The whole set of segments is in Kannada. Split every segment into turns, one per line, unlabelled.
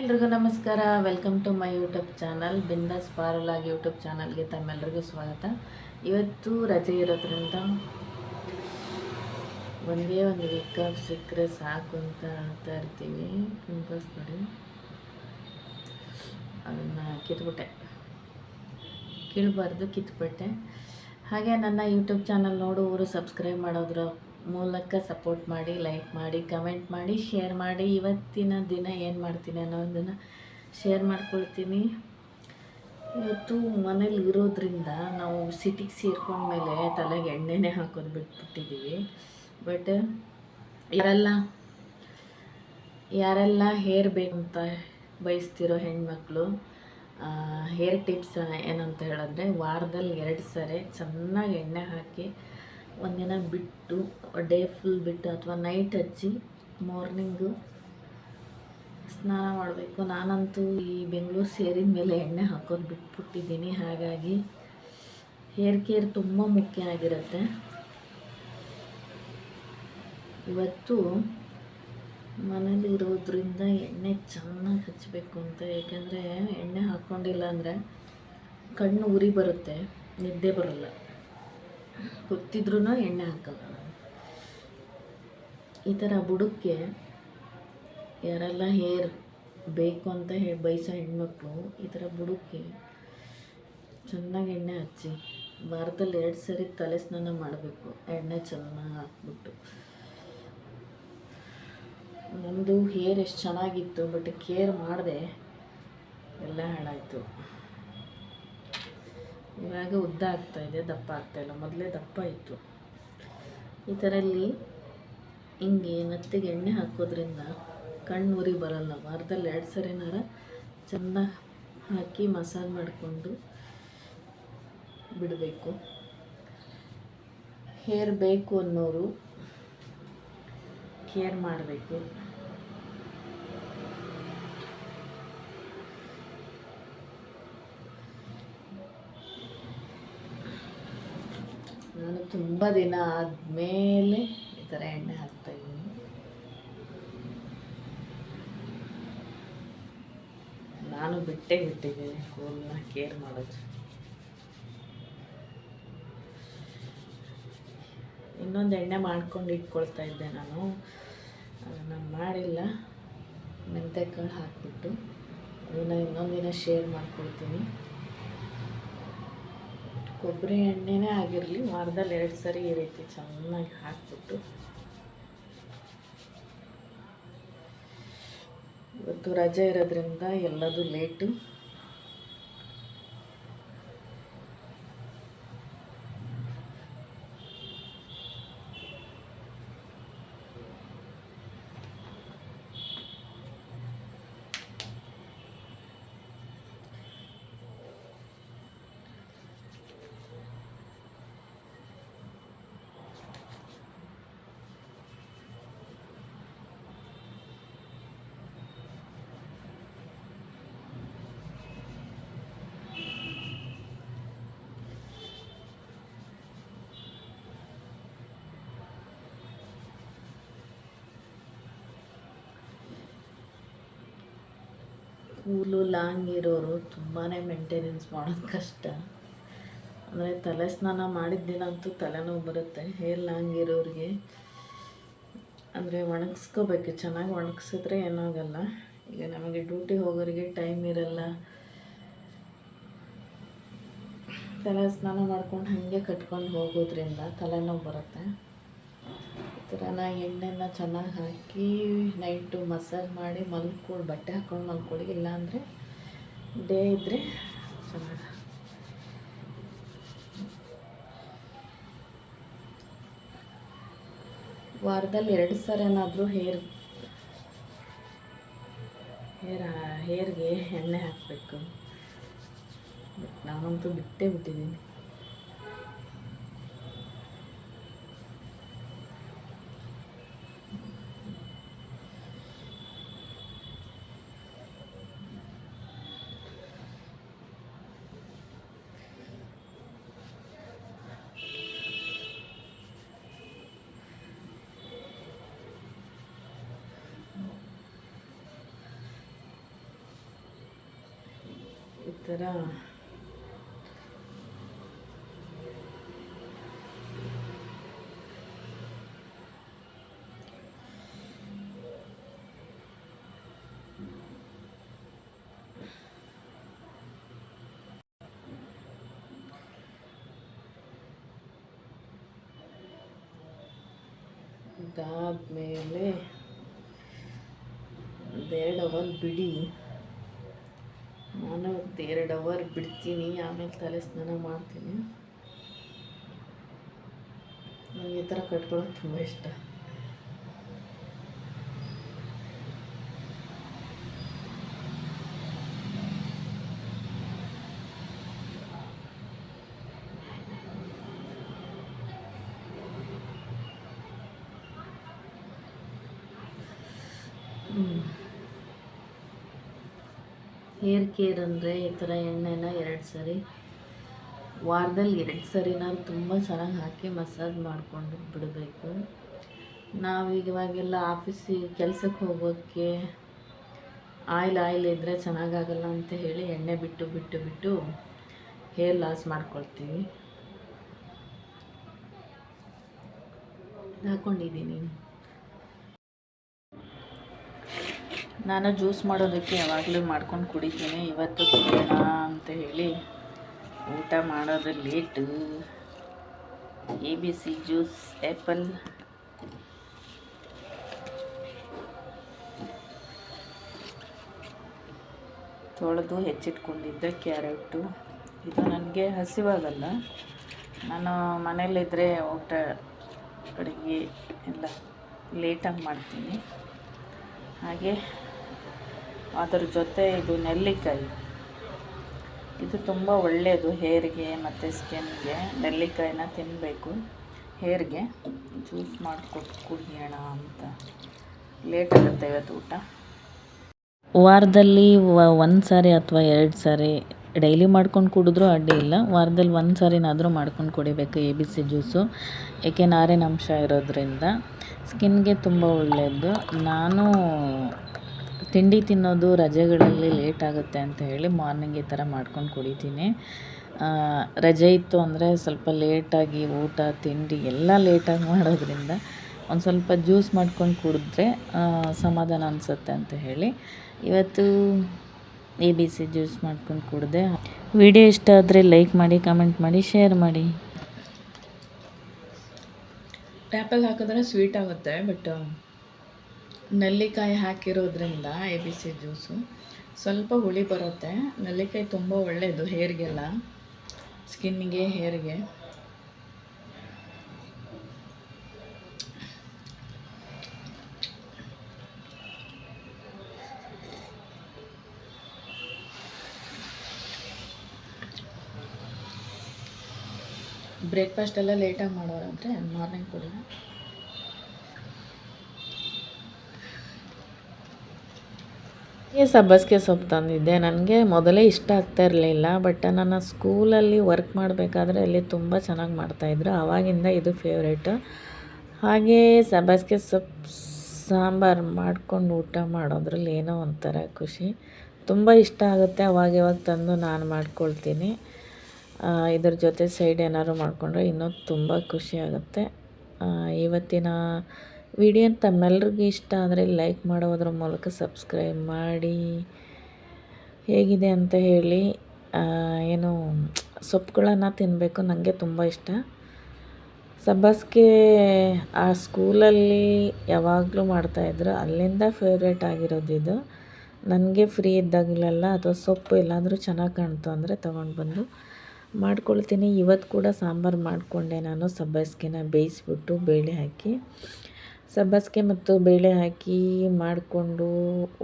ಎಲ್ರಿಗೂ ನಮಸ್ಕಾರ. Welcome to my YouTube channel Bindaas ಪಾರುಲಾಗ್ YouTube ಚಾನಲ್ಗೆ ತಮ್ಮೆಲ್ಲರಿಗೂ ಸ್ವಾಗತ. ಇವತ್ತು ರಜೆ ಇರೋದ್ರಿಂದ ಒಂದೇ ಒಂದು ವೀಕ್ ಆಫ್ ಸಿಕ್ಕರೆ ಸಾಕು ಅಂತ ಹೇಳ್ತಾ ಇರ್ತೀವಿ. ಪಿಂಪಲ್ಸ್ ನೋಡಿ. ಅದನ್ನು ಕಿತ್ಬಿಟ್ಟೆ. ಕೀಳಬಾರ್ದು, ಕಿತ್ಬಿಟ್ಟೆ. ಹಾಗೆ ನನ್ನ ಯೂಟ್ಯೂಬ್ ಚಾನಲ್ ನೋಡುವವರು ಸಬ್ಸ್ಕ್ರೈಬ್ ಮಾಡೋದ್ರ ಮೂಲಕ ಸಪೋರ್ಟ್ ಮಾಡಿ ಲೈಕ್ ಮಾಡಿ ಕಮೆಂಟ್ ಮಾಡಿ ಶೇರ್ ಮಾಡಿ. ಇವತ್ತಿನ ದಿನ ಏನು ಮಾಡ್ತೀನಿ ಅನ್ನೋದನ್ನು ಶೇರ್ ಮಾಡ್ಕೊಳ್ತೀನಿ. ಇವತ್ತು ಮನೇಲಿ ಇರೋದ್ರಿಂದ ನಾವು ಸಿಟಿಗೆ ಸೇರ್ಕೊಂಡ್ಮೇಲೆ ತಲೆಗೆ ಎಣ್ಣೆನೇ ಹಾಕೋದು ಬಿಟ್ಬಿಟ್ಟಿದ್ದೀವಿ ಬಟ್ ಯಾರೆಲ್ಲ ಯಾರೆಲ್ಲ ಹೇರ್ ಬೇಕಂತ ಬಯಸ್ತಿರೋ ಹೆಣ್ಮಕ್ಳು ಹೇರ್ ಟಿಪ್ಸ್ ಏನಂತ ಹೇಳಿದ್ರೆ ವಾರದಲ್ಲಿ ಎರಡು ಸರಿ ಚೆನ್ನಾಗಿ ಎಣ್ಣೆ ಹಾಕಿ ಒಂದಿನ ಬಿಟ್ಟು ಡೇ ಫುಲ್ ಬಿಟ್ಟು ಅಥವಾ ನೈಟ್ ಹಚ್ಚಿ ಮಾರ್ನಿಂಗು ಸ್ನಾನ ಮಾಡಬೇಕು. ನಾನಂತೂ ಈ ಬೆಂಗಳೂರು ಸೇರಿದ ಮೇಲೆ ಎಣ್ಣೆ ಹಾಕೋದು ಬಿಟ್ಬಿಟ್ಟಿದ್ದೀನಿ. ಹಾಗಾಗಿ ಹೇರ್ ಕೇರ್ ತುಂಬ ಮುಖ್ಯ ಆಗಿರುತ್ತೆ. ಇವತ್ತು ಮನೇಲಿರೋದ್ರಿಂದ ಎಣ್ಣೆ ಚೆನ್ನಾಗಿ ಹಚ್ಚಬೇಕು ಅಂತ ಏಕೆಂದರೆ ಎಣ್ಣೆ ಹಾಕ್ಕೊಂಡಿಲ್ಲ ಅಂದರೆ ಕಣ್ಣು ಉರಿ ಬರುತ್ತೆ, ನಿದ್ದೆ ಬರಲ್ಲ. ಗೊತ್ತಿದ್ರೂ ಎಣ್ಣೆ ಹಾಕಲ್ಲ. ಈ ಥರ ಬುಡಕ್ಕೆ ಯಾರೆಲ್ಲ ಹೇರ್ ಬೇಕು ಅಂತ ಹೇಳಿ ಬಯಸೋ ಹೆಣ್ಮಕ್ಳು ಈ ಥರ ಬುಡಕ್ಕೆ ಚೆನ್ನಾಗಿ ಎಣ್ಣೆ ಹಚ್ಚಿ ವಾರದಲ್ಲಿ ಎರಡು ಸರಿ ತಲೆ ಸ್ನಾನ ಮಾಡಬೇಕು. ಎಣ್ಣೆ ಚೆನ್ನಾಗಿ ಹಾಕ್ಬಿಟ್ಟು. ನಮ್ಮದು ಹೇರ್ ಎಷ್ಟು ಚೆನ್ನಾಗಿತ್ತು ಬಟ್ ಕೇರ್ ಮಾಡಿದೆ ಎಲ್ಲ ಹಾಳಾಯಿತು. ಇವಾಗ ಉದ್ದ ಆಗ್ತಾ ಇದೆ, ದಪ್ಪ ಆಗ್ತಾ ಇಲ್ಲ, ಮೊದಲೇ ದಪ್ಪ ಇತ್ತು. ಈ ಥರಲ್ಲಿ ಹಿಂಗೆ ನತ್ತಿಗೆ ಎಣ್ಣೆ ಹಾಕೋದ್ರಿಂದ ಕಣ್ಣು ಉರಿ ಬರಲ್ಲ, ವಾರದಲ್ಲಿ ಎರಡು ಸರಿನಾರ ಚೆನ್ನಾಗಿ ಹಾಕಿ ಮಸಾಜ್ ಮಾಡಿಕೊಂಡು ಬಿಡಬೇಕು. ಹೇರ್ ಬೇಕು ಅನ್ನೋರು ಕೇರ್ ಮಾಡಬೇಕು. ನಾನು ತುಂಬ ದಿನ ಆದಮೇಲೆ ಈ ಥರ ಎಣ್ಣೆ ಹಾಕ್ತಾ ಇದ್ದೀನಿ. ನಾನು ಬಿಟ್ಟೇ ಬಿಟ್ಟಿದ್ದೀನಿ ಕೂದಲನ್ನ ಕೇರ್ ಮಾಡೋದು. ಇನ್ನೊಂದು ಎಣ್ಣೆ ಮಾಡ್ಕೊಂಡು ಇಟ್ಕೊಳ್ತಾ ಇದ್ದೆ ನಾನು. ಅದನ್ನು ಮಾಡಿಲ್ಲ. ಮೆಂತೆಕಾಳು ಹಾಕಿಬಿಟ್ಟು. ಅದನ್ನು ಇನ್ನೊಂದಿನ ಶೇರ್ ಮಾಡ್ಕೊಳ್ತೀನಿ. ಕೊಬ್ಬರಿ ಎಣ್ಣೆನೇ ಆಗಿರಲಿ, ವಾರದಲ್ಲಿ ಎರಡು ಸರಿ ಈ ರೀತಿ ಚೆನ್ನಾಗಿ ಹಾಕ್ಬಿಟ್ಟು. ಇವತ್ತು ರಜೆ ಇರೋದ್ರಿಂದ ಎಲ್ಲದೂ ಲೇಟು ಕೂಲು ಲಾಂಗ್ ಇರೋರು ತುಂಬಾ ಮೇಂಟೆನೆನ್ಸ್ ಮಾಡೋದು ಕಷ್ಟ. ಅಂದರೆ ತಲೆ ಸ್ನಾನ ಮಾಡಿದ ದಿನ ಅಂತೂ ತಲೆನೋವು ಬರುತ್ತೆ. ಹೇರ್ ಲಾಂಗ್ ಇರೋರಿಗೆ ಅಂದರೆ ಒಣಗಿಸ್ಕೋಬೇಕು. ಚೆನ್ನಾಗಿ ಒಣಗಿಸಿದ್ರೆ ಏನಾಗಲ್ಲ. ಈಗ ನಮಗೆ ಡ್ಯೂಟಿ ಹೋಗೋರಿಗೆ ಟೈಮ್ ಇರಲ್ಲ. ತಲೆ ಸ್ನಾನ ಮಾಡ್ಕೊಂಡು ಹಾಗೆ ಕಟ್ಕೊಂಡು ಹೋಗೋದ್ರಿಂದ ತಲೆನೋವು ಬರುತ್ತೆ. ಥರ ನಾ ಎಣ್ಣೆನ ಚೆನ್ನಾಗಿ ಹಾಕಿ ನೈಟು ಮಸಾಜ್ ಮಾಡಿ ಮಲ್ಕೊಳ್ಳಿ ಬಟ್ಟೆ ಹಾಕ್ಕೊಂಡು ಮಲ್ಕೊಳ್ಳಿ ಇಲ್ಲಾಂದರೆ ಡೇ ಇದ್ದರೆ ಚೆನ್ನಾಗಿ ವಾರದಲ್ಲಿ ಎರಡು ಸರಿನಾದರೂ ಹೇರ್ ಹೇರ್, ಹೇರ್ಗೆ ಎಣ್ಣೆ ಹಾಕಬೇಕು. ಬಟ್ ನಾನಂತೂ ಬಿಟ್ಟೇ ಬಿಟ್ಟಿದ್ದೀನಿ. ಈ ಥರ ಇದಾದಮೇಲೆ ಎರಡು ಅವರ್ ಬಿಡಿ ನಾನು ಎರಡು ಅವರ್ ಬಿಡ್ತೀನಿ ಆಮೇಲೆ ತಲೆ ಸ್ನಾನ ಮಾಡ್ತೀನಿ. ನನಗೆ ಈ ಥರ ಕಟ್ಕೊಳ್ಳೋದು ತುಂಬ ಇಷ್ಟ. ಹೇರ್ ಕೇರ್ ಅಂದರೆ ಈ ಥರ ಎಣ್ಣೆನ ಎರಡು ಸರಿ ವಾರದಲ್ಲಿ ಎರಡು ಸರಿನಾದ್ರು ತುಂಬ ಚೆನ್ನಾಗಿ ಹಾಕಿ ಮಸಾಜ್ ಮಾಡಿಕೊಂಡು ಬಿಡಬೇಕು. ನಾವು ಇವಾಗೆಲ್ಲ ಆಫೀಸಿಗೆ ಕೆಲಸಕ್ಕೆ ಹೋಗೋಕ್ಕೆ ಆಯಿಲ್ ಆಯಿಲ್ ಇದ್ದರೆ ಚೆನ್ನಾಗಾಗಲ್ಲ ಅಂತ ಹೇಳಿ ಎಣ್ಣೆ ಬಿಟ್ಟು ಬಿಟ್ಟು ಬಿಟ್ಟು ಹೇರ್ ಲಾಸ್ ಮಾಡ್ಕೊಳ್ತೀವಿ. ಹಾಕ್ಕೊಂಡಿದ್ದೀನಿ ನಾನು ಜ್ಯೂಸ್ ಮಾಡೋದಕ್ಕೆ ಯಾವಾಗಲೂ ಮಾಡ್ಕೊಂಡು ಕುಡಿತೀನಿ. ಇವತ್ತು ಕುಡಿಯೋಣ ಅಂತ ಹೇಳಿ ಊಟ ಮಾಡೋದು late. A B C juice, apple. ತೊಳೆದು ಹೆಚ್ಚಿಟ್ಕೊಂಡಿದ್ದೆ, ಕ್ಯಾರೆಟು. ಇದು ನನಗೆ ಹಸಿವಾಗಲ್ಲ. ನಾನು ಮನೇಲಿದ್ದರೆ ಊಟ ಅಡುಗೆ ಎಲ್ಲ ಲೇಟಾಗಿ ಮಾಡ್ತೀನಿ. ಹಾಗೆ ಅದರ ಜೊತೆ ಇದು ನೆಲ್ಲಿಕಾಯಿ. ಇದು ತುಂಬ ಒಳ್ಳೆಯದು ಹೇರ್ಗೆ ಮತ್ತು ಸ್ಕಿನ್ಗೆ. ನೆಲ್ಲಿಕಾಯಿನ ತಿನ್ನಬೇಕು ಹೇರ್ಗೆ. ಜ್ಯೂಸ್ ಮಾಡಿಕೊಟ್ಟು ಕುಡಿಯೋಣ ಅಂತ. ಲೇಟ್ ಆಗುತ್ತೆ ಇವತ್ತು ಊಟ. ವಾರದಲ್ಲಿ ಒಂದು ಸಾರಿ ಅಥವಾ ಎರಡು ಸಾರಿ ಡೈಲಿ ಮಾಡ್ಕೊಂಡು ಕುಡಿದ್ರೂ ಅಡ್ಡಿ ಇಲ್ಲ. ವಾರದಲ್ಲಿ ಒಂದು ಸಾರಿನಾದರೂ ಮಾಡ್ಕೊಂಡು ಕುಡಿಬೇಕು ಎ ಬಿ ಸಿ ಜ್ಯೂಸು. ಏಕೆ ನಾರಿನಂಶ ಇರೋದ್ರಿಂದ. ಸ್ಕಿನ್ಗೆ ತುಂಬ ಒಳ್ಳೆಯದು. ನಾನು ತಿಂಡಿ ತಿನ್ನೋದು ರಜೆಗಳಲ್ಲಿ ಲೇಟ್ ಆಗುತ್ತೆ ಅಂತ ಹೇಳಿ ಮಾರ್ನಿಂಗ್ ಈ ಥರ ಮಾಡ್ಕೊಂಡು ಕುಡಿತೀನಿ. ರಜೆ ಇತ್ತು ಅಂದರೆ ಸ್ವಲ್ಪ ಲೇಟಾಗಿ ಊಟ, ತಿಂಡಿ ಎಲ್ಲ ಲೇಟಾಗಿ ಮಾಡೋದ್ರಿಂದ ಒಂದು ಸ್ವಲ್ಪ ಜ್ಯೂಸ್ ಮಾಡ್ಕೊಂಡು ಕುಡಿದ್ರೆ ಸಮಾಧಾನ ಅನಿಸುತ್ತೆ ಅಂತ ಹೇಳಿ ಇವತ್ತು ಎ ಬಿ ಸಿ ಜ್ಯೂಸ್ ಮಾಡ್ಕೊಂಡು ಕುಡಿದೆ. ವಿಡಿಯೋ ಇಷ್ಟ ಆದರೆ ಲೈಕ್ ಮಾಡಿ, ಕಮೆಂಟ್ ಮಾಡಿ, ಶೇರ್ ಮಾಡಿ. ಟ್ಯಾಪಲ್ಲಿ ಹಾಕಿದ್ರೆ ಸ್ವೀಟ್ ಆಗುತ್ತೆ, ಬಟ್ ನೆಲ್ಲಿಕಾಯಿ ಹಾಕಿರೋದ್ರಿಂದ ಎ ಬಿ ಸಿ ಜ್ಯೂಸು. ಸ್ವಲ್ಪ ಹುಳಿ ಬರುತ್ತೆ. ನೆಲ್ಲಿಕಾಯಿ ತುಂಬ ಒಳ್ಳೆಯದು ಹೇರ್ಗೆಲ್ಲ. ಸ್ಕಿನ್ನಿಗೆ, ಹೇರ್ಗೆ. ಬ್ರೇಕ್ಫಾಸ್ಟ್ ಎಲ್ಲ ಲೇಟಾಗಿ ಮಾಡೋರಂದರೆ ಮಾರ್ನಿಂಗ್ ಕುಡಿ. ಸಬ್ಬಸಿಗೆ ಸೊಪ್ಪು ತಂದಿದ್ದೆ. ನನಗೆ ಮೊದಲೇ ಇಷ್ಟ ಆಗ್ತಾ ಇರಲಿಲ್ಲ ಬಟ್ ನಾನು ಸ್ಕೂಲಲ್ಲಿ ವರ್ಕ್ ಮಾಡಬೇಕಾದ್ರೆ ಅಲ್ಲಿ ತುಂಬ ಚೆನ್ನಾಗಿ ಮಾಡ್ತಾಯಿದ್ರು ಆವಾಗಿಂದ ಇದು ಫೇವ್ರೇಟು ಹಾಗೇ ಸಬ್ಬಸಿಗೆ ಸೊಪ್ಪು, ಸಾಂಬಾರು ಮಾಡ್ಕೊಂಡು ಊಟ ಮಾಡೋದ್ರಲ್ಲಿ ಏನೋ ಒಂಥರ ಖುಷಿ. ತುಂಬ ಇಷ್ಟ ಆಗುತ್ತೆ. ಅವಾಗ ಇವಾಗ ತಂದು ನಾನು ಮಾಡ್ಕೊಳ್ತೀನಿ. ಇದ್ರ ಜೊತೆ ಸೈಡ್ ಏನಾದ್ರು ಮಾಡಿಕೊಂಡ್ರೆ ಇನ್ನೂ ತುಂಬ ಖುಷಿ ಆಗುತ್ತೆ. ಇವತ್ತಿನ ವಿಡಿಯೋ ತಮ್ಮೆಲ್ರಿಗೂ ಇಷ್ಟ ಆದರೆ ಲೈಕ್ ಮಾಡೋದ್ರ ಮೂಲಕ ಸಬ್ಸ್ಕ್ರೈಬ್ ಮಾಡಿ. ಹೇಗಿದೆ ಅಂತ ಹೇಳಿ ಏನು ಸೊಪ್ಪುಗಳನ್ನು ತಿನ್ನಬೇಕು ನನಗೆ ತುಂಬ ಇಷ್ಟ. ಸಬ್ಬಸ್ಗೆ ಆ ಸ್ಕೂಲಲ್ಲಿ ಯಾವಾಗಲೂ ಮಾಡ್ತಾಯಿದ್ರು ಅಲ್ಲಿಂದ ಫೇವ್ರೇಟ್ ಆಗಿರೋದು ಇದು. ನನಗೆ ಫ್ರೀ ಇದ್ದಾಗಲೆಲ್ಲ ಅಥವಾ ಸೊಪ್ಪು ಎಲ್ಲಾದರೂ ಚೆನ್ನಾಗಿ ಕಾಣ್ತು ಅಂದರೆ ತೊಗೊಂಡು ಬಂದು ಮಾಡ್ಕೊಳ್ತೀನಿ. ಇವತ್ತು ಕೂಡ ಸಾಂಬಾರು ಮಾಡಿಕೊಂಡೆ ನಾನು ಸಬ್ಬಸ್ಗೆನ ಬೇಯಿಸ್ಬಿಟ್ಟು ಬೇಳೆ ಹಾಕಿ. ಸಬ್ಬಸಿಗೆ ಮತ್ತು ಬೇಳೆ ಹಾಕಿ ಮಾಡಿಕೊಂಡು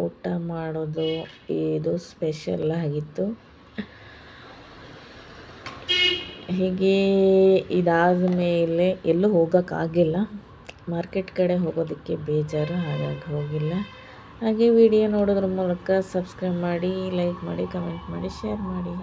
ಊಟ ಮಾಡೋದು ಇದು ಸ್ಪೆಷಲ್ ಆಗಿತ್ತು. ಹೀಗೆ ಇದಾದ ಮೇಲೆ ಎಲ್ಲೂ ಹೋಗೋಕ್ಕಾಗಿಲ್ಲ ಮಾರ್ಕೆಟ್ ಕಡೆ ಹೋಗೋದಕ್ಕೆ ಬೇಜಾರು, ಹಾಗಾಗಿ ಹೋಗಿಲ್ಲ. ಹಾಗೆ ವಿಡಿಯೋ ನೋಡೋದ್ರ ಮೂಲಕ ಸಬ್ಸ್ಕ್ರೈಬ್ ಮಾಡಿ ಲೈಕ್ ಮಾಡಿ ಕಮೆಂಟ್ ಮಾಡಿ ಶೇರ್ ಮಾಡಿ.